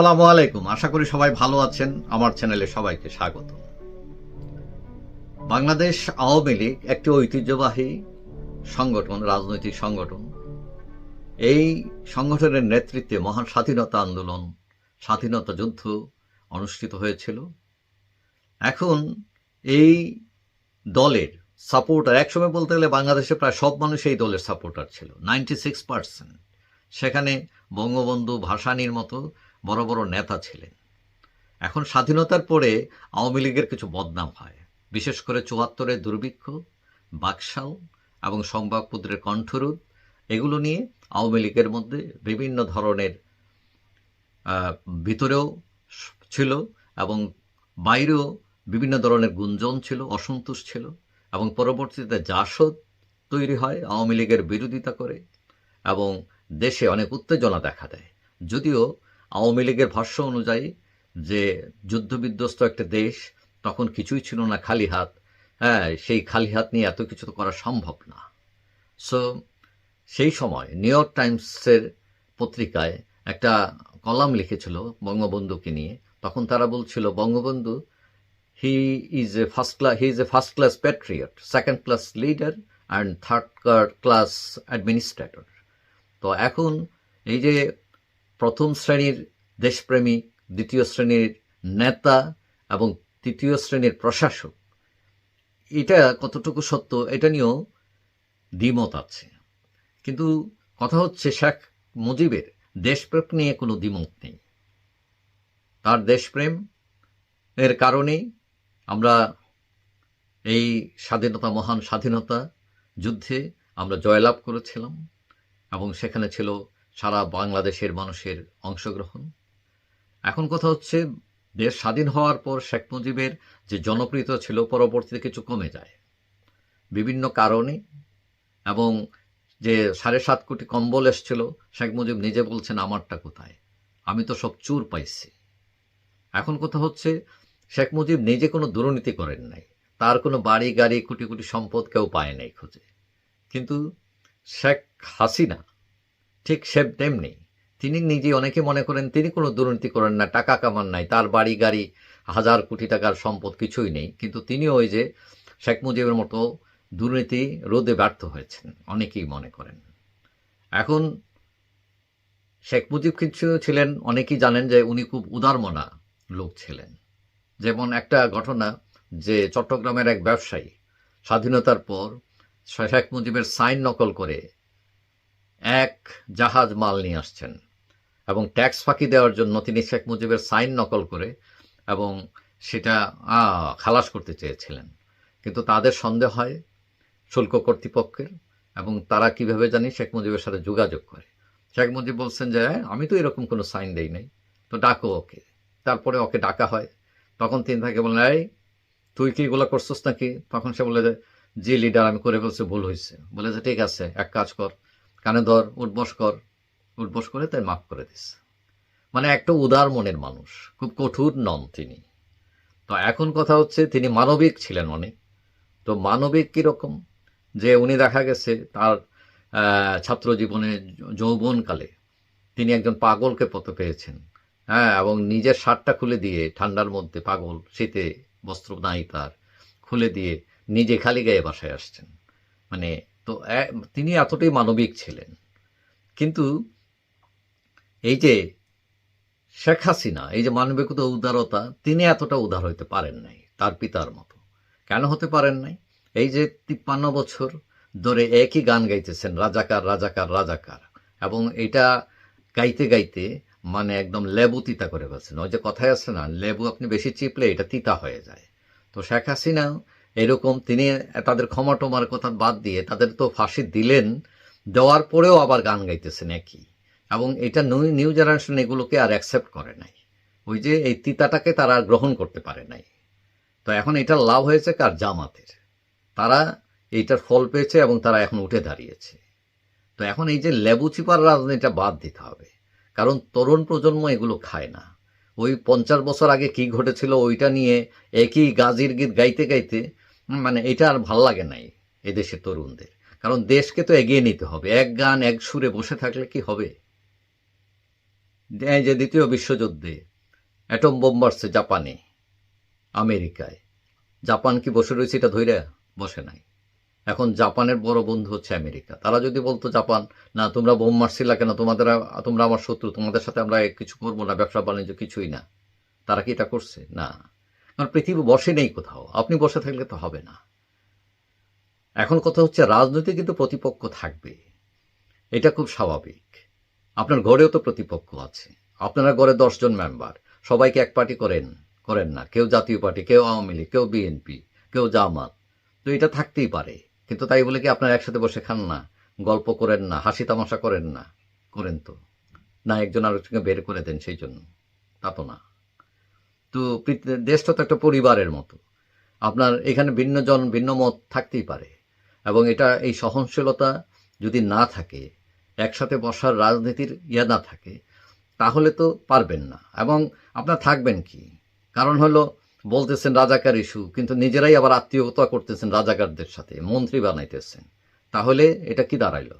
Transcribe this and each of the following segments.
আসসালামু আলাইকুম। আশা করি সবাই ভালো আছেন। আমার চ্যানেলে সবাইকে স্বাগত। বাংলাদেশ আওয়ামী লীগ একটি ঐতিহ্যবাহী সংগঠন, রাজনৈতিক সংগঠন। এই সংগঠনের নেতৃত্বে মহান স্বাধীনতা আন্দোলন, স্বাধীনতা যুদ্ধ অনুষ্ঠিত হয়েছিল। এখন এই দলের সাপোর্টার, একসময় বলতে গেলে বাংলাদেশে প্রায় সব মানুষ এই দলের সাপোর্টার ছিল, নাইনটি সিক্স পার্সেন্ট। সেখানে বঙ্গবন্ধু ভাসানীর মতো বড় বড় নেতা ছিলেন। এখন স্বাধীনতার পরে আওয়ামী লীগের কিছু বদনাম হয়। বিশেষ করে চুয়াত্তরের দুর্ভিক্ষ, বাকশাল এবং সংবাদপত্রের কণ্ঠরোধ, এগুলো নিয়ে আওয়ামী লীগের মধ্যে বিভিন্ন ধরনের ভিতরেও ছিল এবং বাইরেও বিভিন্ন ধরনের গুঞ্জন ছিল, অসন্তোষ ছিল এবং পরবর্তীতে জাসদ তৈরি হয় আওয়ামী লীগের বিরোধিতা করে এবং দেশে অনেক উত্তেজনা দেখা দেয়। যদিও আওয়ামী লীগের ভাষ্য অনুযায়ী যে যুদ্ধবিধ্বস্ত একটা দেশ, তখন কিছুই ছিল না খালি হাত। হ্যাঁ সেই খালি হাত নিয়ে এত কিছু তো করা সম্ভব না। সো সেই সময় নিউ ইয়র্ক টাইমসের পত্রিকায় একটা কলাম লিখেছিল বঙ্গবন্ধুকে নিয়ে। তখন তারা বলছিল, Bangabandhu he is a first class he is a first class patriot second class leader and third class administrator তো এখন এই যে প্রথম শ্রেণির দেশপ্রেমী, দ্বিতীয় শ্রেণির নেতা এবং তৃতীয় শ্রেণির প্রশাসক। এটা কতটুকু সত্য এটা নিয়েও দ্বিমত আছে। কিন্তু কথা হচ্ছে শেখ মুজিবের দেশপ্রেম নিয়ে কোনো দ্বিমত নেই। তার দেশপ্রেম এর কারণেই আমরা এই স্বাধীনতা, মহান স্বাধীনতা যুদ্ধে আমরা জয়লাভ করেছিলাম এবং সেখানে ছিল সারা বাংলাদেশের মানুষের অংশগ্রহণ। এখন কথা হচ্ছে, দেশ স্বাধীন হওয়ার পর শেখ মুজিবের যে জনপ্রিয়তা ছিল পরবর্তীতে কিছু কমে যায়। বিভিন্ন কারণে এবং যে সাড়ে সাত কোটি কম্বল এসছিল, শেখ মুজিব নিজে বলছেন, আমারটা কোথায়? আমি তো সব চুর পাইছি। এখন কথা হচ্ছে, শেখ মুজিব নিজে কোনো দুর্নীতি করেন নাই। তার কোনো বাড়ি, গাড়ি, কোটি কোটি সম্পদ কেউ পায় নাই খুঁজে। কিন্তু শেখ হাসিনা ঠিক সে তেমনি। তিনি নিজে অনেকে মনে করেন, তিনি কোনো দুর্নীতি করেন না, টাকা কামান নাই, তার বাড়ি গাড়ি হাজার কোটি টাকার সম্পদ কিছুই নেই। কিন্তু তিনি ওই যে শেখ মুজিবের মতো দুর্নীতি রোধে ব্যর্থ হয়েছেন, অনেকেই মনে করেন। এখন শেখ মুজিব কিছু ছিলেন, অনেকেই জানেন যে উনি খুব উদারমনা লোক ছিলেন। যেমন একটা ঘটনা যে চট্টগ্রামের এক ব্যবসায়ী স্বাধীনতার পর শেখ মুজিবের সাইন নকল করে এক জাহাজ মাল নিয়ে আসছেন এবং ট্যাক্স ফাঁকি দেওয়ার জন্য তিনি শেখ মুজিবের সাইন নকল করে এবং সেটা খালাস করতে চেয়েছিলেন। কিন্তু তাদের সন্দেহ হয় শুল্ক কর্তৃপক্ষের এবং তারা কীভাবে জানি শেখ মুজিবের সাথে যোগাযোগ করে। শেখ মুজিব বলছেন যে "হ্যাঁ, আমি তো এরকম কোনো সাইন দেই নাই। তো ডাকো ওকে। তারপরে ওকে ডাকা হয়। তখন তিনি তাকে বললেন এই তুই কি এগুলো করছিস নাকি? তখন সে বলে যে জি লিডার আমি করে ফেলছি ভুল হয়েছে বলে যে ঠিক আছে এক কাজ কর। কানে ধর উঠবস কর। উঠবস করে তাই মাফ করে দিস। মানে একটা উদার মনের মানুষ, খুব কঠোর নন তিনি। তো এখন কথা হচ্ছে তিনি মানবিক ছিলেন অনেক। তো মানবিক কীরকম যে উনি দেখা গেছে তার ছাত্র জীবনে যৌবনকালে তিনি একজন পাগলকে পথে পেয়েছেন। হ্যাঁ এবং নিজের শার্টটা খুলে দিয়ে ঠান্ডার মধ্যে পাগল, শীতে বস্ত্র নাই তার, খুলে দিয়ে নিজে খালি গায়ে বাসায় আসছেন। মানে তো তিনি এতটাই মানবিক ছিলেন। কিন্তু এই যে শেখ হাসিনা, এই যে মানবিকতা উদারতা, তিনি এতটা উদার হইতে পারেন নাই, তার পিতার মতো। কেন হতে পারেন নাই? এই যে তিপ্পান্ন বছর ধরে একই গান গাইতেছেন, রাজাকার রাজাকার রাজাকার, এবং এটা গাইতে গাইতে মানে একদম লেবু তিতা করে ফেলছেন। ওই যে কথায় আছে না, লেবু আপনি বেশি চিপলে এটা তিতা হয়ে যায়। তো শেখ হাসিনা এরকম তিনি তাদের ক্ষমা টমার কথা বাদ দিয়ে তাদের তো ফাঁসি দিলেন, দেওয়ার পরেও আবার গান গাইতেছেন একই। এবং এটা নিউ- জেনারেশন এগুলোকে আর অ্যাকসেপ্ট করে নাই। ওই যে এই তিতাটাকে তারা আর গ্রহণ করতে পারে নাই। তো এখন এটা লাভ হয়েছে কার? জামাতের। তারা এইটার ফল পেয়েছে এবং তারা এখন উঠে দাঁড়িয়েছে। তো এখন এই যে লেবু চিপার রাজনীতিটা বাদ দিতে হবে। কারণ তরুণ প্রজন্ম এগুলো খায় না। ওই পঞ্চাশ বছর আগে কি ঘটেছিল ওইটা নিয়ে একই গাজির গীত গাইতে গাইতে মানে এটা আর ভালো লাগে নাই এদেশের তরুণদের। কারণ দেশকে তো এগিয়ে নিতে হবে। এক গান, এক সুরে বসে থাকলে কি হবে? যে দ্বিতীয় বিশ্বযুদ্ধে, অ্যাটম বোম মারছে জাপানে, আমেরিকায়, জাপান কি বসে রয়েছে এটা ধৈর্য বসে নাই? এখন জাপানের বড় বন্ধু হচ্ছে আমেরিকা। তারা যদি বলতো, জাপান, না, তোমরা বোম মারছিলা কেন? তোমাদের তোমরা আমার শত্রু, তোমাদের সাথে আমরা কিছু করব না ব্যবসা বাণিজ্য কিছুই না। তারা কি এটা করছে? না। কারণ পৃথিবী বসে নেই কোথাও। আপনি বসে থাকলে তো হবে না। এখন কথা হচ্ছে, রাজনীতি কিন্তু প্রতিপক্ষ থাকবে। এটা খুব স্বাভাবিক। আপনার ঘরেও তো প্রতিপক্ষ আছে। আপনারা ঘরে দশজন মেম্বার সবাইকে এক পার্টি করেন করেন না। কেউ জাতীয় পার্টি, কেউ আওয়ামী লীগ, কেউ বিএনপি কেউ জামাত। তো এটা থাকতেই পারে। কিন্তু তাই বলে কি আপনারা একসাথে বসে খান না? গল্প করেন না, হাসি তামাশা করেন না? করেন তো। না একজন আরেকজনকে বের করে দেন, সেই জন্য। তা তো না। তো দেশটা তো একটা পরিবারের মতো। আপনার এখানে ভিন্ন জন, ভিন্ন মত থাকতেই পারে। এবং এটা, এই সহনশীলতা যদি না থাকে, একসাথে বসার রাজনীতির ইয়ে না থাকে, তাহলে তো পারবেন না। এবং আপনার থাকবেন কি? কারণ হলো, বলতেছেন রাজাকার ইস্যু, কিন্তু নিজেরাই আবার আত্মীয়তা করতেছেন রাজাকারদের সাথে, মন্ত্রী বানাইতেছেন। তাহলে এটা কি দাঁড়াইলো?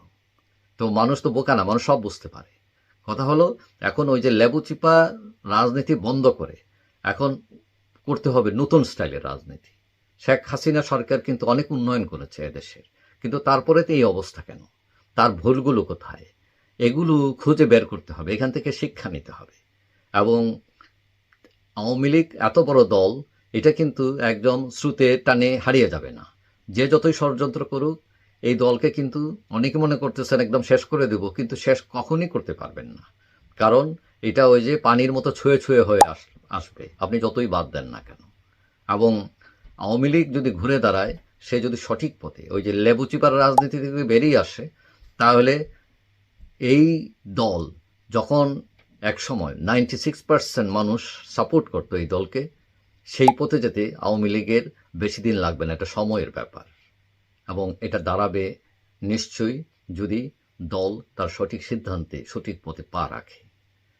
তো মানুষ তো বোকা না, মানুষ সব বুঝতে পারে। কথা হলো, এখন ওই যে লেবু চিপা রাজনীতি বন্ধ করে এখন করতে হবে নতুন স্টাইলের রাজনীতি। শেখ হাসিনা সরকার কিন্তু অনেক উন্নয়ন করেছে এদেশের। কিন্তু তারপরে তো এই অবস্থা কেন? তার ভুলগুলো কোথায়? এগুলো খুঁজে বের করতে হবে, এখান থেকে শিক্ষা নিতে হবে। এবং আওয়ামী লীগ এত বড় দল, এটা কিন্তু একদম শ্রুতে টানে হারিয়ে যাবে না। যে যতই ষড়যন্ত্র করুক, এই দলকে কিন্তু অনেকে মনে করতেছেন একদম শেষ করে দেব, কিন্তু শেষ কখনই করতে পারবেন না। কারণ এটা ওই যে পানির মতো ছুঁয়ে ছুঁয়ে হয়ে আস, আসবে। আপনি যতই বাদ দেন না কেন। এবং আওয়ামী লীগ যদি ঘুরে দাঁড়ায়, সে যদি সঠিক পথে, ওই যে লেবু চিপার রাজনীতি থেকে বেরিয়ে আসে, তাহলে এই দল যখন এক সময় নাইনটি সিক্স পার্সেন্ট মানুষ সাপোর্ট করতো এই দলকে, সেই পথে যেতে আওয়ামী লীগের বেশি দিন লাগবে না। এটা সময়ের ব্যাপার। এবং এটা দাঁড়াবে নিশ্চয়ই যদি দল তার সঠিক সিদ্ধান্তে, সঠিক পথে পা রাখে।